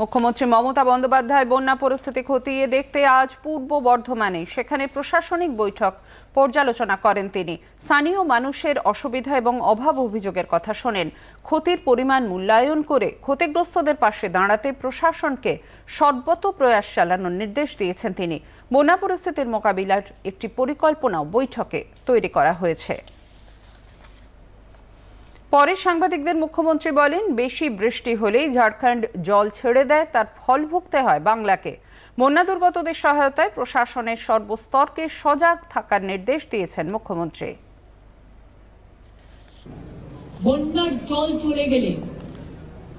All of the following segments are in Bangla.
মুখ্যমন্ত্রী মমতা বন্দ্যোপাধ্যায় বন্যা পরিস্থিতি খতিয়ে দেখতে আজ পূর্ব বর্ধমানে। সেখানে প্রশাসনিক বৈঠক পর্যালোচনা করেন তিনি। স্থানীয় মানুষের অসুবিধা এবং অভাব অভিযোগের কথা শোনেন। ক্ষতির পরিমাণ মূল্যায়ন করে ক্ষতিগ্রস্তদের পাশে দাঁড়াতে প্রশাসনকে সর্বত প্রয়াস চালানোর নির্দেশ দিয়েছেন তিনি। বন্যা পরিস্থিতির মোকাবিলার একটি পরিকল্পনাও বৈঠকে তৈরি করা হয়েছে। পরে সাংবাদিকদের মুখ্যমন্ত্রী বলেন, বেশি বৃষ্টি হলেই ঝাড়খণ্ড জল ছেড়ে দেয়, তার ফল ভুগতে হয় বাংলাকে। বন্যা দুর্গতদের সহায়তায় প্রশাসনের সর্বস্তরকে সজাগ থাকার নির্দেশ দিয়েছেন মুখ্যমন্ত্রী। বন্যার জল চলে গেলে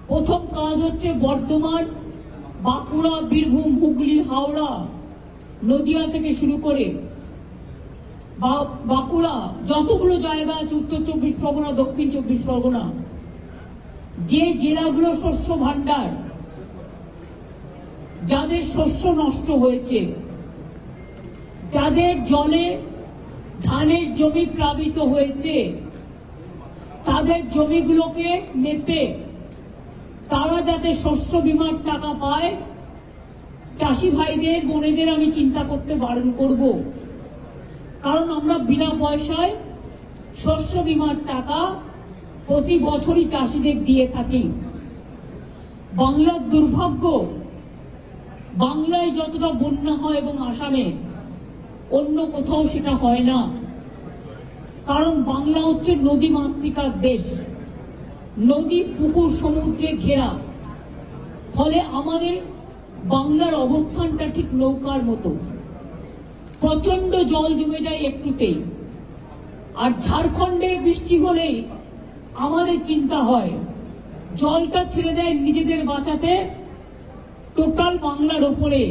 প্রথম কাজ হচ্ছে বর্ধমান, বাঁকুড়া, বীরভূম, হুগলি, হাওড়া, নদিয়া থেকে শুরু করে বাঁকুড়া, যতগুলো জায়গা আছে, উত্তর চব্বিশ পরগনা, দক্ষিণ চব্বিশ পরগনা, যে জেলাগুলো শস্য ভাণ্ডার, যাদের শস্য নষ্ট হয়েছে, যাদের জলে ধানের জমি প্লাবিত হয়েছে, তাদের জমিগুলোকে মেপে তারা যাতে শস্য বিমার টাকা পায়, চাষি ভাইদের, বোনেদের আমি চিন্তা করতে বারণ করব। কারণ আমরা বিনা পয়সায় শস্য বিমার টাকা প্রতি বছরই চাষিদের দিয়ে থাকি। বাংলার দুর্ভাগ্য, বাংলায় যতটা বন্যা হয় এবং আসামে, অন্য কোথাও সেটা হয় না। কারণ বাংলা হচ্ছে নদী মাতৃকার দেশ। নদী, পুকুর, সমুদ্রে ঘেরা। ফলে আমাদের বাংলার অবস্থানটা ঠিক নৌকার মতো। প্রচণ্ড জল জমে যায় একটুতেই। আর ঝাড়খণ্ডে বৃষ্টি হলেই আমাদের চিন্তা হয়, জলটা ছেড়ে দেয় নিজেদের বাঁচাতে। টোটাল বাংলার ওপরে